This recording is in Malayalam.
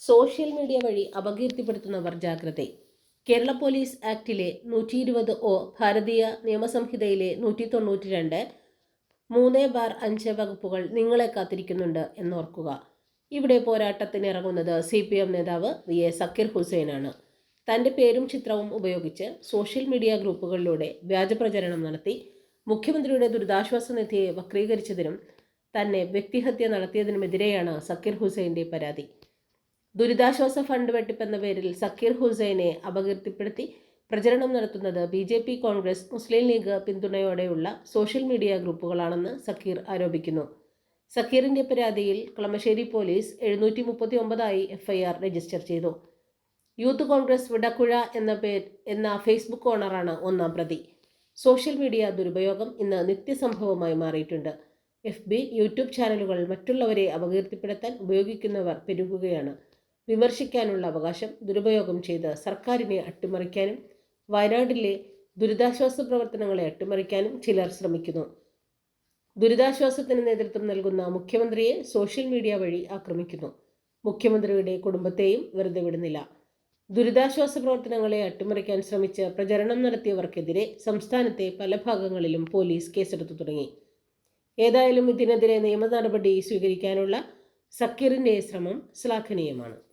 സോഷ്യൽ മീഡിയ വഴി അപകീർത്തിപ്പെടുത്തുന്നവർ ജാഗ്രത. കേരള പോലീസ് ആക്ടിലെ നൂറ്റി ഇരുപത് ഒ ഭാരതീയ നിയമസംഹിതയിലെ നൂറ്റി തൊണ്ണൂറ്റി രണ്ട് മൂന്ന് ബാർ അഞ്ച് വകുപ്പുകൾ നിങ്ങളെ കാത്തിരിക്കുന്നുണ്ട് എന്നോർക്കുക. ഇവിടെ പോരാട്ടത്തിന് ഇറങ്ങുന്നത് സി പി എം നേതാവ് വി എ സക്കീർ ഹുസൈനാണ്. തന്റെ പേരും ചിത്രവും ഉപയോഗിച്ച് സോഷ്യൽ മീഡിയ ഗ്രൂപ്പുകളിലൂടെ വ്യാജപ്രചരണം നടത്തി മുഖ്യമന്ത്രിയുടെ ദുരിതാശ്വാസ നിധിയെ വക്രീകരിച്ചതിനും തന്നെ വ്യക്തിഹത്യ നടത്തിയതിനുമെതിരെയാണ് സക്കീർ ഹുസൈന്റെ പരാതി. ദുരിതാശ്വാസ ഫണ്ട് വെട്ടിപ്പെന്ന പേരിൽ സക്കീർ ഹുസൈനെ അപകീർത്തിപ്പെടുത്തി പ്രചരണം നടത്തുന്നത് B J P Congress Muslim League പിന്തുണയോടെയുള്ള social media ഗ്രൂപ്പുകളാണെന്ന് സക്കീർ ആരോപിക്കുന്നു. സക്കീറിന്റെ പരാതിയിൽ കളമശ്ശേരി പോലീസ് എഴുന്നൂറ്റി മുപ്പത്തി ഒമ്പതായി എഫ്ഐആർ രജിസ്റ്റർ ചെയ്തു. യൂത്ത് കോൺഗ്രസ് വിടക്കുഴ എന്ന പേര് എന്ന ഫേസ്ബുക്ക് ഓണറാണ് ഒന്നാം പ്രതി. സോഷ്യൽ മീഡിയ ദുരുപയോഗം ഇന്ന് നിത്യസംഭവമായി മാറിയിട്ടുണ്ട്. എഫ് ബി യൂട്യൂബ് ചാനലുകൾ മറ്റുള്ളവരെ അപകീർത്തിപ്പെടുത്താൻ ഉപയോഗിക്കുന്നവർ പെരുകുകയാണ്. വിമർശിക്കാനുള്ള അവകാശം ദുരുപയോഗം ചെയ്ത് സർക്കാരിനെ അട്ടിമറിക്കാനും വയനാട്ടിലെ ദുരിതാശ്വാസ പ്രവർത്തനങ്ങളെ അട്ടിമറിക്കാനും ചിലർ ശ്രമിക്കുന്നു. ദുരിതാശ്വാസത്തിന് നേതൃത്വം നൽകുന്ന മുഖ്യമന്ത്രിയെ സോഷ്യൽ മീഡിയ വഴി ആക്രമിക്കുന്നു. മുഖ്യമന്ത്രിയുടെ കുടുംബത്തെയും വെറുതെ വിടുന്നില്ല. ദുരിതാശ്വാസ പ്രവർത്തനങ്ങളെ അട്ടിമറിക്കാൻ ശ്രമിച്ച് പ്രചരണം നടത്തിയവർക്കെതിരെ സംസ്ഥാനത്തെ പല ഭാഗങ്ങളിലും പോലീസ് കേസെടുത്തു തുടങ്ങി. ഏതായാലും ഇതിനെതിരെ നിയമ നടപടി സ്വീകരിക്കാനുള്ള സക്കീറിന്റെ ശ്രമം ശ്ലാഘനീയമാണ്.